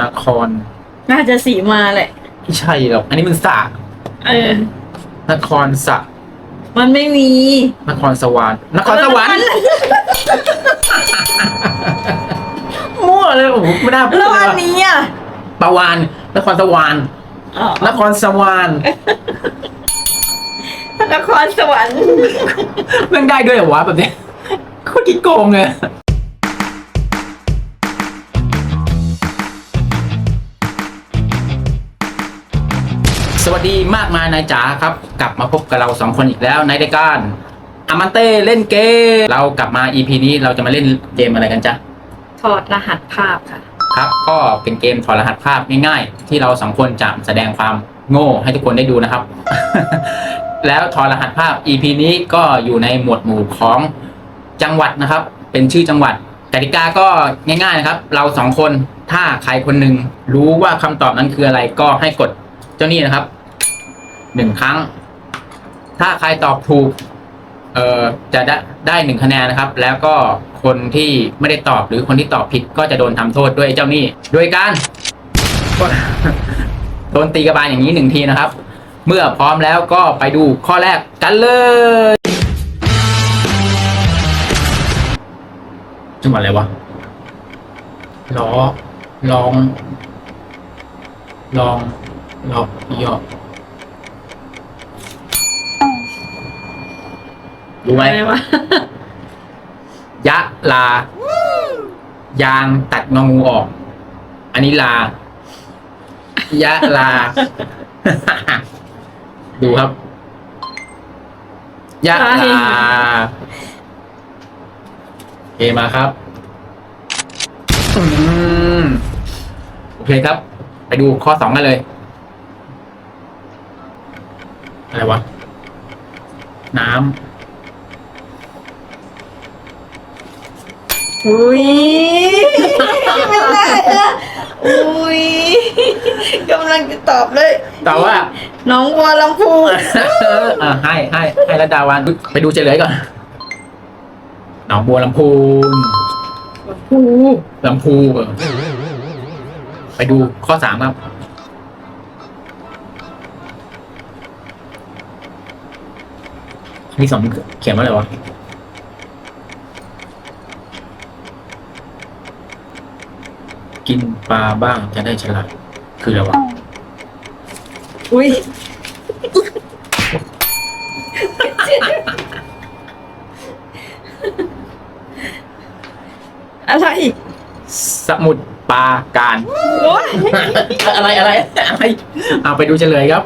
นครน่าจะสีมาแหละ ไม่ใช่หรอก อันนี้มันสระเออ นครสระมันไม่มีนครสวรรค์นครสวรรค์มั่วเลยโอ้โหไม่น่าพูดแล้วเลยอันว่ะนี้อะปาวานนครสวรรค์อ๋อนครสวรรค์นครสวรรค์แม่งได้ด้วยเหรอวะแบบเนี้ยโคตรขี้โกงเลย สวัสดีมากมายนายจ๋าครับ กลับมาพบกับเราสองคนอีกแล้วในรายการอามันเต้เล่นเกม เรากลับมา EP นี้เราจะมาเล่นเกมอะไรกันจ๊ะถอดรหัสภาพค่ะ ครับก็เป็นเกมถอดรหัสภาพง่ายๆ ที่เราสองคนจะแสดงความโง่ให้ทุกคนได้ดูนะครับ แล้วถอดรหัสภาพ EP นี้ก็อยู่ในหมวดหมู่ของจังหวัดนะครับ เป็นชื่อจังหวัดกติกาก็ง่ายๆนะครับ เราสองคนถ้าใครคนหนึ่งรู้ว่าคำตอบนั้นคืออะไรก็ให้กดเจ้านี่นะครับ หนึ่งครั้ง ถ้าใครตอบถูก เอ่อจะได้ได้หนึ่งคะแนนนะครับ แล้วก็คนที่ไม่ได้ตอบหรือคนที่ตอบผิดก็จะโดนทำโทษด้วยเจ้าหนี้โดยการโดนตีกระบาลอย่างนี้หนึ่งทีนะครับ เมื่อพร้อมแล้วก็ไปดูข้อแรกกันเลยจังหวัดอะไรวะล้อลอง ลองลองยอ รู้ไหมอะไรวะยะลา ยางตัดงองูออก อันนี้ลา ยะลา ดูครับ ยะลาโอเคมาครับอืมโอเคครับ ไปดูข้อสองกันเลย อะไรวะ น้ อุ้ยไม่ได้อะอุ้ยกำลังจะตอบเลยำแต่ว่า น้องบัวลำพูอ่าให้ให้ให้ระดาวันไปดูเฉลยก่อนหนองบัวลำพูนลำพูลำพูเออไปดูข้อสามครับ มีสองเขียนว่าอะไรวะ กินปลาบ้างจะได้ฉลาดคืออะไรวะอุ้ยอะไรสมุดปราการ โอ้ยอะไรอะไรอะไรเอาไปดูเฉลยครับ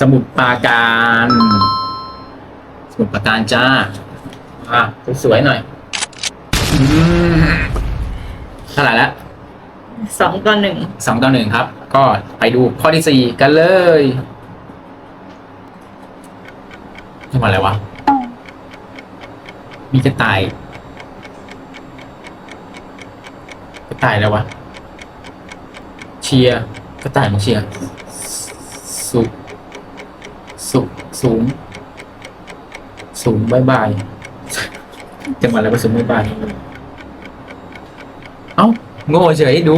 สมุดปราการ สมุดปราการจ้า อะสวยๆหน่อยอืม เท่าไหร่แล้วสองต่อหนึ่งสองต่อหนึ่งครับ ก็ไปดูข้อที่สี่กันเลยจังหวัดอะไรวะ มีกระต่ายกระต่ายอะไรวะ เชียร์กระต่ายมันเชียร์สุสุสูง สูงบายบาย จังหวัดอะไรวะสูงบายบายเอ้าโง่เฉยดู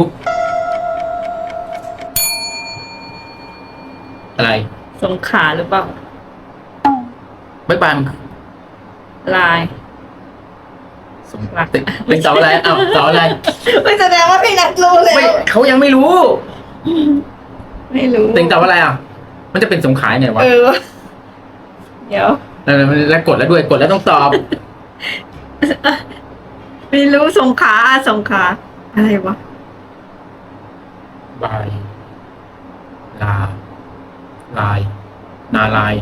อะไรสงขลาหรือเปล่าบายบายมันลายสมเป็นเป็นเสาอะไรอ้าวเสาอะไร ไม่แสดงว่าพี่นัทรู้แล้ไม่วเขายังไม่รู้ ไม่รู้เต็งเสาอะไรอะ มันจะเป็นสงขลายไงวะเออเดี๋ยวแล้วแล้วกดแล้วด้วยกดแล้วต้องตอบ ไม่รู้สงขลาสงขลาอะไรวะบายลา ลาย นาลาย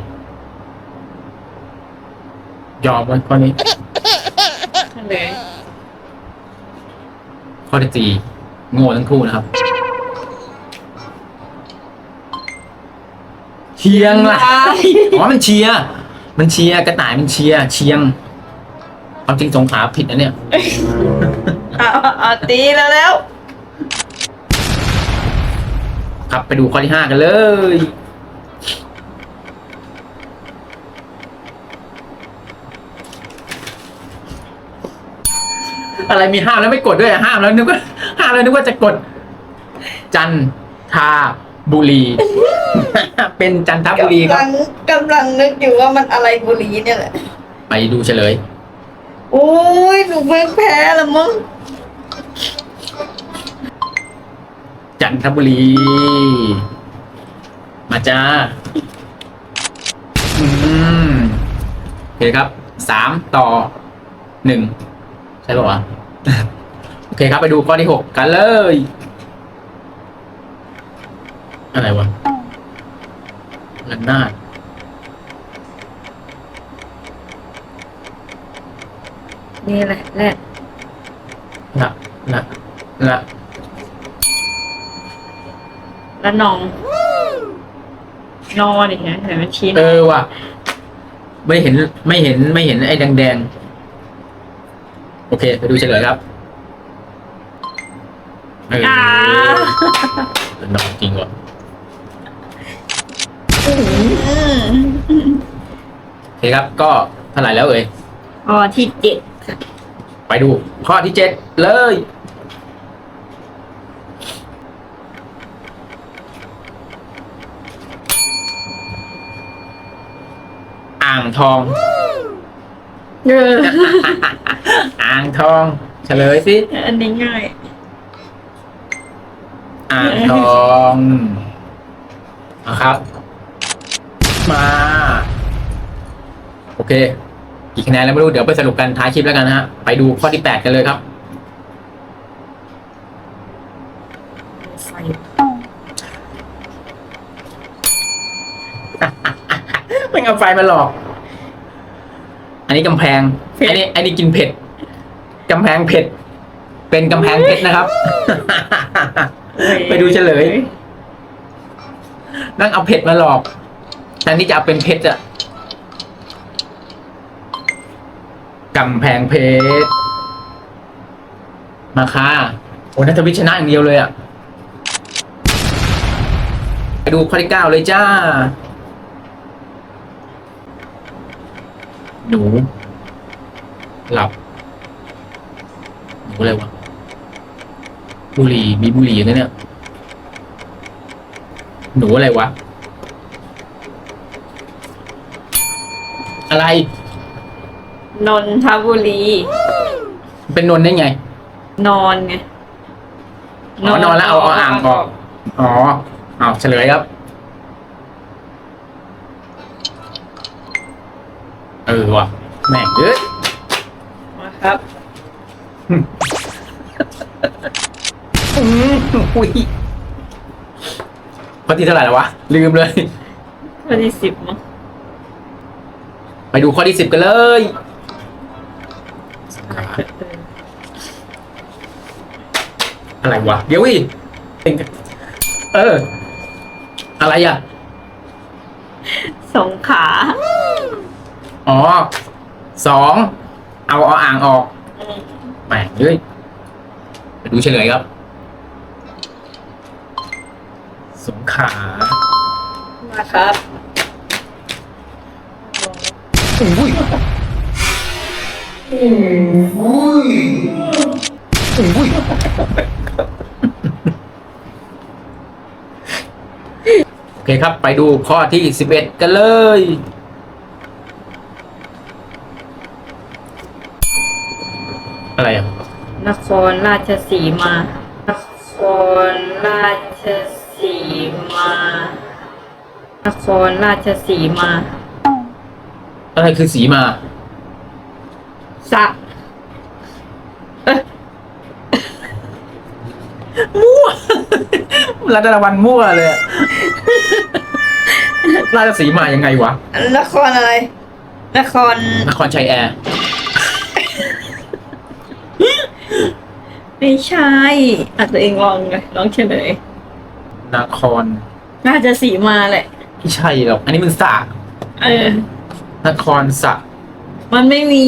ยอมไว้ข้อนี้ เลยข้อที่สี่โง่ทั้งคู่นะครับเชียงรายอ๋อมันเชียร์มันเชียร์กระต่ายมันเชียร์เชียง ความจริงสงขลาผิดนะเนี่ยเอาเอาตีแล้วแล้วครับไปดูข้อที่ห้ากันเลยออะไรมีห้ามแล้วไม่กดด้วยอะห้ามแล้วนึกว่าห้ามแล้วนึกว่าจะกด จันทาบุรี เป็นจันทบุรีคกำรัลับงกำลังนึกอยู่ว่ามันอะไรบุรีเนี่ยแหละ ไปดูเฉลย โอ้ยหนูเพิ่งแพ้ละมั้งจันทบุรี มาจ้า อืมโอเคครับ สามต่อหนึ่งใช่ป่าวะ โอเคครับไปดูข้อที่หกกันเลย อะไรวะระนาด นี่แหละแหละละละละแล้วนอง นอดิฮะเห็นมันชี้เออว่ะ ไม่เห็นไม่เห็นไม่เห็นไอ้แดงๆโอเค ไปดูเฉลยครับเอออ่านอนจริงว่ะอืมโอเคครับ ก็เท่าไหร่แล้วเอ่ยข้อที่เจ็ดค่ะ ไปดู ข้อที่เจ็ดเลย อ่างทอง เอออ่างทอง เฉลยสิ อันนี้ง่าย อ่างทองนะครับ มา โอเค กี่คะแนนแล้วไม่รู้เดี๋ยวไปสรุปกันท้ายคลิปแล้วกันนะฮะไปดูข้อที่แปดกันเลยครับไฟไม่เอาไฟมาหลอก อันนี้กำแพง อันนี้ อันนี้กินเผ็ดกำแพงเผ็ด เป็นกำแพงเพชรนะครับ ไปดูเฉลยนั่งเอาเผ็ดมาหลอกแทนที่จะเอาเป็นเพชรอะ กำแพงเพชร มาค่ะโอ้นัทวิชนะอย่างเดียวเลยอะไปดูข้อที่เก้าเลยจ้า หนู หลับ หนูอะไรวะ บุหรี่ มีบุหรี่นะเนี่ย หนูอะไรวะ อะไร นนทบุรี เป็นนนได้ไง นอนไงอ๋อนอนแล้วเอาเอาอ่างออก อ๋อเอาเฉลยครับ เออว่ะ แม่งเอ้ยมาครับอืมอุ้ยข้อที่เท่าไหร่แล้ววะ ลืมเลย ข้อที่สิบมั้งไปดูข้อที่สิบกันเลย อะไรวะ เดี๋ยวอีเออ อะไรอะสงขลาอ๋อ สอง เอาเอาอ่างออกแหม่งเฮ้ยไปดูเฉลยครับ สงขลามาครับอุ้ยอุ้ยอุ้ยโอ เคครับ ไปดูข้อที่สิบเอ็ดกันเลย อะไรอะ นครราชสีมา นครราชสีมา นครราชสีมา อะไรคือสีมา สักมั่วรัตนวันมั่วเลยอะ ราชสีมายังไงวะ นครอะไร นครนครชัยแอร์ ไม่ใช่อะตัวเองลองเลยลองเฉลยนครราชสีมาแหละ ไม่ใช่หรอก อันนี้มันสระเออ นครสระมันไม่มี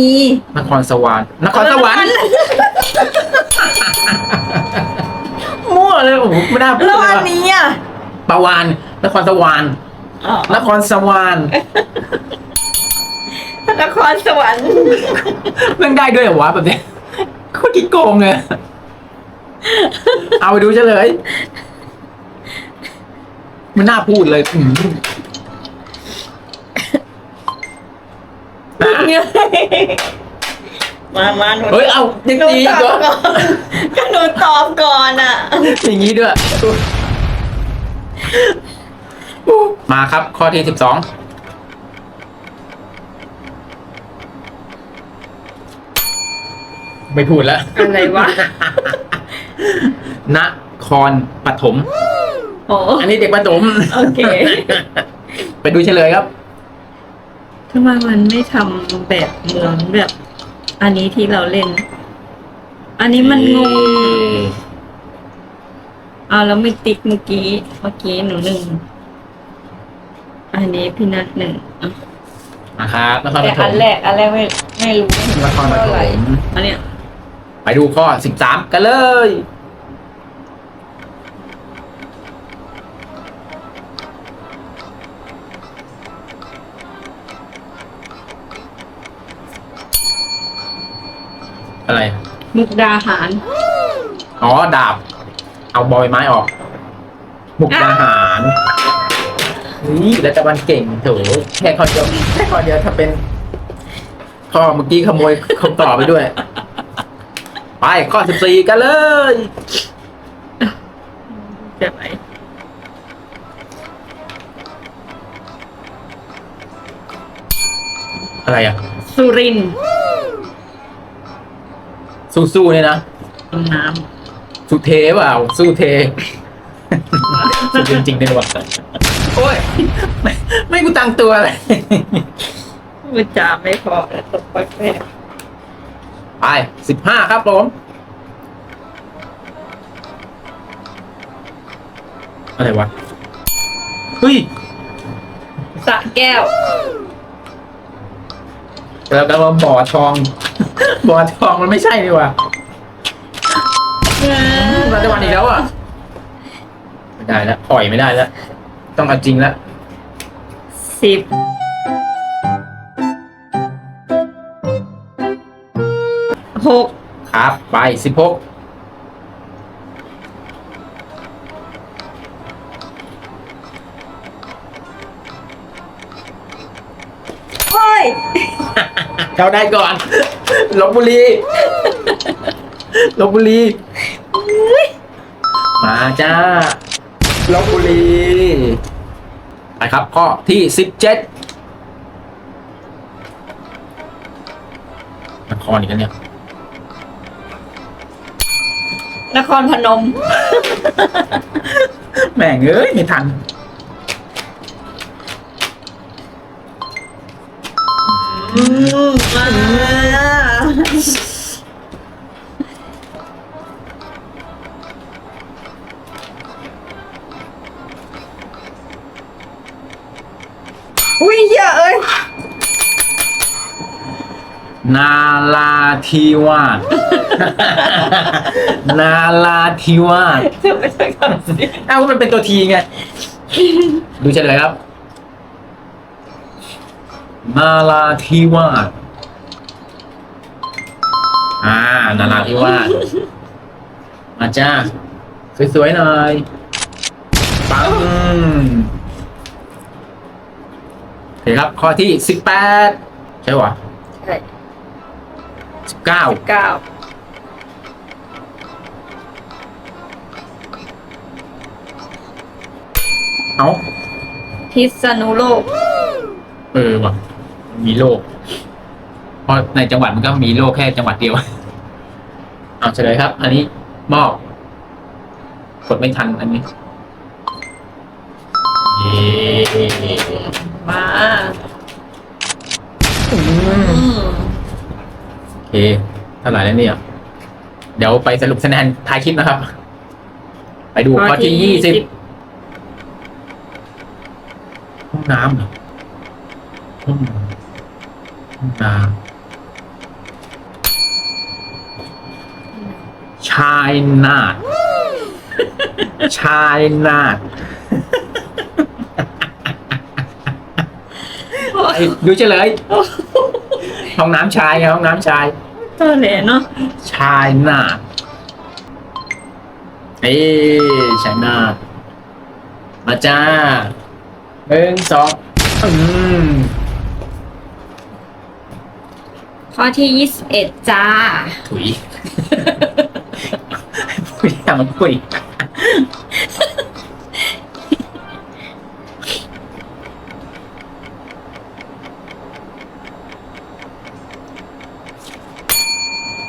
นครสวรรค์นครสวรรค์มั่วเลยโอ้โหไม่น่าพูดแล้วเลยอันว่ะนี้อะ ปาวานนครสวรรค์อ๋อ นครสวรรค์นครสวรรค์แม่งได้ด้วยเหรอวะแบบเนี้ยโคตรกี้โกงเลยเอาไปดูเฉลย มันน่าพูดเลยอืมอะมามาหนูเฮ้ยเอายังหนูดีตก็อบก่อนก็หนูตอบก่อนอะอย่างนี้ด้วย มาครับ ข้อที่สิบสองไม่พูดแล้ว อะไรวะ นครปฐม โอ้อันนี้เด็กปฐม โอเค ไปดูเฉลยครับทำไมมันไม่ทำแบบเมืองแบบ อันนี้ที่เราเล่น อันนี้มันงงเอาแล้วไม่ติ๊กเมื่อกี้ เมื่อกี้หนูหนึ่ง อันนี้พี่นัทหนึ่งอะนะครับนครปแต่ฐอัมนแรกอันแรกไม่ไม่รู้นครปฐเท่าไหร่มอันเนี้ยไปดูข้อสิบสามกันเลย อะไร มุกดาหาร อ๋อ ดาบ เอาบอยไม้ออกมุกดาหาร นี่แล้วตะวันเก่งโถแค่ข้อเดียวแค่ข้อเดียวถ้าเป็นข้อเมื่อกี้ขโมยคำตอบไปด้วย ไปข้อสิบสี่กันเลยเดี๋ยวไปอะไรอะ สุรินทร์สู้ๆเนี่ยนะต้นน้สุเทเปล่าสู้เท สุดจริงๆเลยว่ะ โอ้ยไม่ไม่กูตังตัวเลยำพูดจาไม่พอแล้วตกไปแปลกไปสิบห้าครับผมอะไรวะเฮ้ยสระแก้ว แล้วก็มาบ่อทอง บ่อทองมันไม่ใช่ดีกว่ารัฐบาลอีกแล้วอะ ไม่ได้แล้วปล่อยไม่ได้แล้ว ต้องเอาจริงแล้วสิบหกครับ ไปสิบหกเฮ้ย เขาได้ก่อนลบบุรีลบบุรี มาจ้าลบบุรี ไปครับ ข้อที่สิบเจ็ดนครอีกแล้วเนี่ย นครพนม แม่งเอ้ย ไม่ทัน อืม อุ้ยเหี้ยเอ้ยนาลาธิวาส นาลาธิวาสจะไม่ใช่คำสิเอ้ามันเป็นตัวทีไง ดูเฉลยครับ นาลาธิวาส อ่า นาลาธิวาส มาจ้า สวยๆหน่อย ปัง โอเคครับ ข้อที่สิบแปดใช่ปะใช่สิบเก้าเก้าเอ้าพิษณุโลก เออว่ะ มีโลก เพราะในจังหวัดมันก็มีโลกแค่จังหวัดเดียว เอาเฉลยครับ อันนี้มอบกดไม่ทันอันนี้เย้ มาอือืมมโอเคเท่าไหร่แล้วเนี่ย เดี๋ยวไปสรุปคะแนนท้ายคลิปนะครับ ไปดูข้อที่ยี่สิบห้องน้ำเหรอห้องห้องน้ำชายนาดชายนาดไป ดูเฉลยห้องน้ำชายไงห้องน้ำชาย ตัวเหลเนาะชายนาทเอ้ชายนาทมาจ้าหนึ่งสองอืมข้อที่ยี่สิบเอ็ดจ้าถุยคุยอย่างมันคุย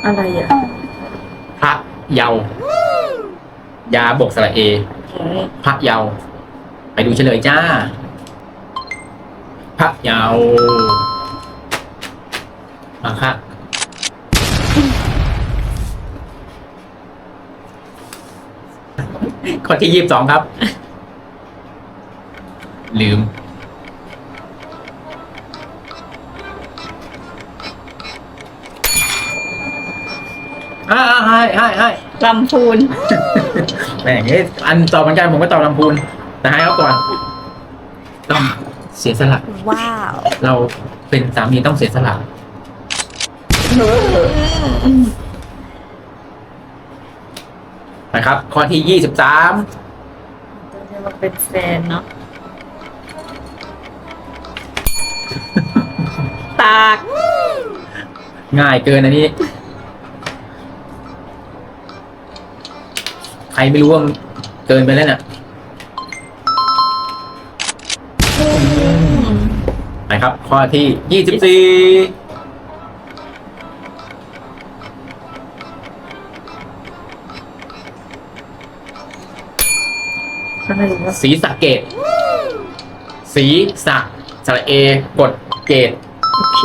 อะไรอะพระเยาว์ยาบกสระเอพระเยาว์ไปดูเฉลยจ้า พระเยาว์มาค่ะ ข้อที่ยี่สิบสองครับ ลืม อ่าให้ให้ให้ลำพูนแหม่งเอ้ยอันตอบเหมือนกันผมก็ตอบลำพูน แต่ให้เขาก่อน ต้องเสียสละ ว้าวเราเป็นสามีต้องเสียสละ นะครับ ข้อที่ยี่สิบสามต้องเรียกว่าเป็นแฟนเนาะตากง่ายเกินอันนี้ รไม่รู้ว่ามันเกินไปแล้วเนี่ยนะครับ ข้อที่ยี่สิบสี่อะไรวะสีสะเกต สีสะสระเอกดเกตโอเค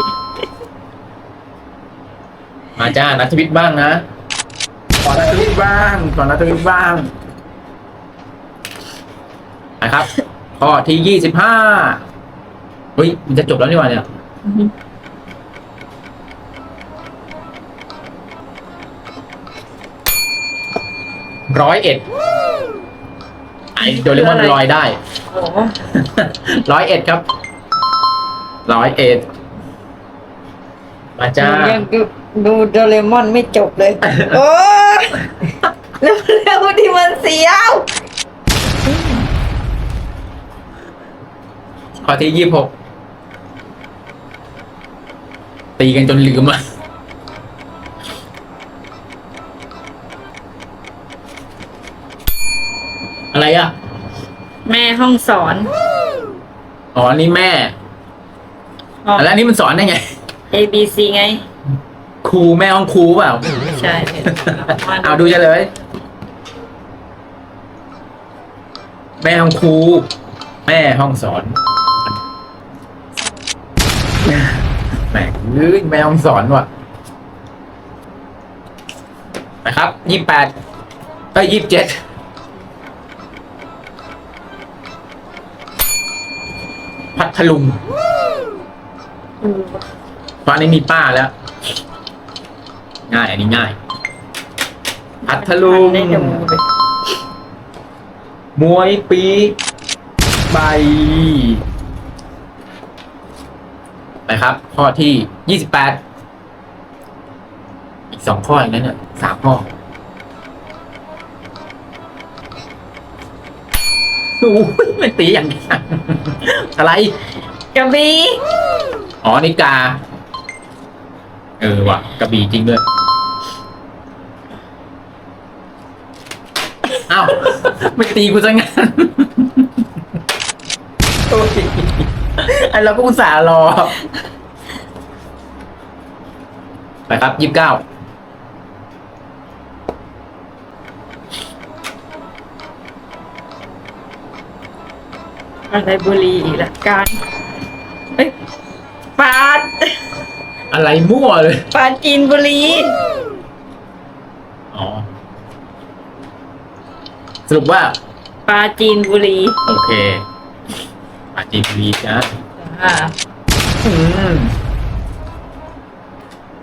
มาจ้านัทวิทย์บ้างนะ ขอนัทวิทย์บ้างขอนัทวิทย์บ้างนะครับข้อที่ยี่สิบห้าเฮ้ยมันจะจบแล้วนี่หว่าเนี่ยอือฮึร้อยเอ็ดไอโดเรมอนลอยได้โอ้โหร้อยเอ็ดครับร้อยเอ็ดมาจ้ายัง ดูดูโดเรมอนไม่จบเลย โอ้ยเร็วๆที่มันเสียวข้อที่ยี่สิบหกตีกันจนลืมอะอะไรอะ แม่ห้องสอน อ๋อ นี่แม่ อ๋อ แล้วอันนี้มันสอนได้ไง A B C ไง ครูแม่ห้องครูเปล่า ใช่เอาดูเฉลยแม่ห้องครูแม่ห้องสอนแหมเอ้ยแม่ห้องสอนว่ะนะครับยี่แปดเอ้ยยี่สิบเจ็ดพัทลุงอืมตอนนี้มีป้าแล้ว ง่าย อันนี้ง่าย พัทลุง ได้ดูเลยมวยปีใบไปครับ ข้อที่ยี่สิบแปดอีกสองข้ออย่างนั้นเนี่ยสามข้อโอ้ยไม่ตีอย่างนี้อะไร กระบี่ อ๋อนิกา เออว่ะกระบี่จริงด้วย อ้าวไม่ตีกูซะงั้นโอ้ยไอเราก็อุตส่าห์รอ ไปครับยี่สิบเก้าอะไรบุรีอีกละการเอ้ยปาดอะไรมั่วเลย ปาจีนบุรี อ๋อ ส รุปว่าปาจีนบุรีโอเคอาจีพีนะอ่าอืม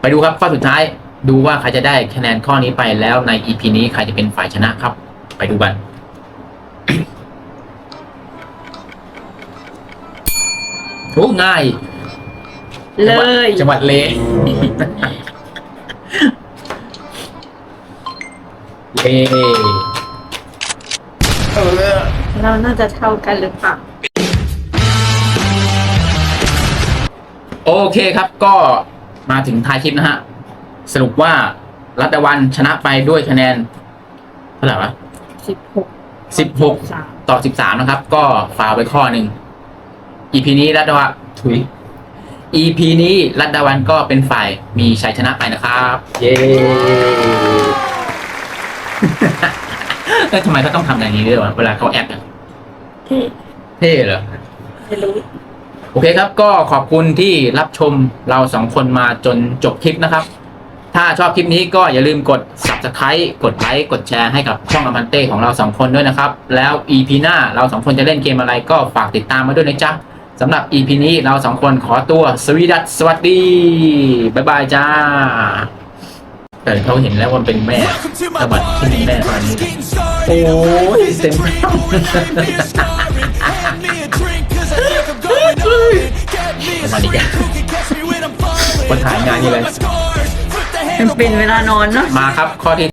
ไปดูครับข้อสุดท้ายดูว่าใครจะได้คะแนนข้อนี้ไปแล้วใน EP นี้ใครจะเป็นฝ่ายชนะครับ ไปดูกันโอ้ง่ายเลยจังหวัดเลยเย้เออ เราน่าจะเท่ากันหรือเปล่า โอเคครับก็มาถึงท้ายคลิปนะฮะ สรุปว่ารัตวันชนะไปด้วยคะแนนเท่าไหร่วะสิบหกสิบหกสามต่อสิบสามนะครับ ก็ฟาวไปข้อหนึ่ง EP นี้รัตวันถุย EP นี้รัตวันก็เป็นฝ่ายมีชัยชนะไปนะครับ เย้เอ้ยทำไมเขาต้องทำอย่างนี้ด้วยวะเวลาเขาแอคอะ ที่เท่เหรอ ไม่รู้ โอเคครับ ก็ขอบคุณที่รับชมเราสองคนมาจนจบคลิปนะครับ ถ้าชอบคลิปนี้ก็อย่าลืมกด subscribe กดไลค์ กดแชร์ให้กับช่องอมันเต้ของเราสองคนด้วยนะครับ แล้ว EP หน้าเราสองคนจะเล่นเกมอะไรก็ฝากติดตามมาด้วยนะจ๊ะสำหรับ EP นี้เราสองคนขอตัวสวีดัสสวัสดี บ๊ายบายจ้า แต่เขาเห็นแล้วว่าเป็นแม่สวัสดีที่แม่ตอนนี้โอ้ยเต็ม สวัสดีจ้ะคนถ่ายงานนี่เลยมันเป็นเวลานอนเนาะมาครับข้อที่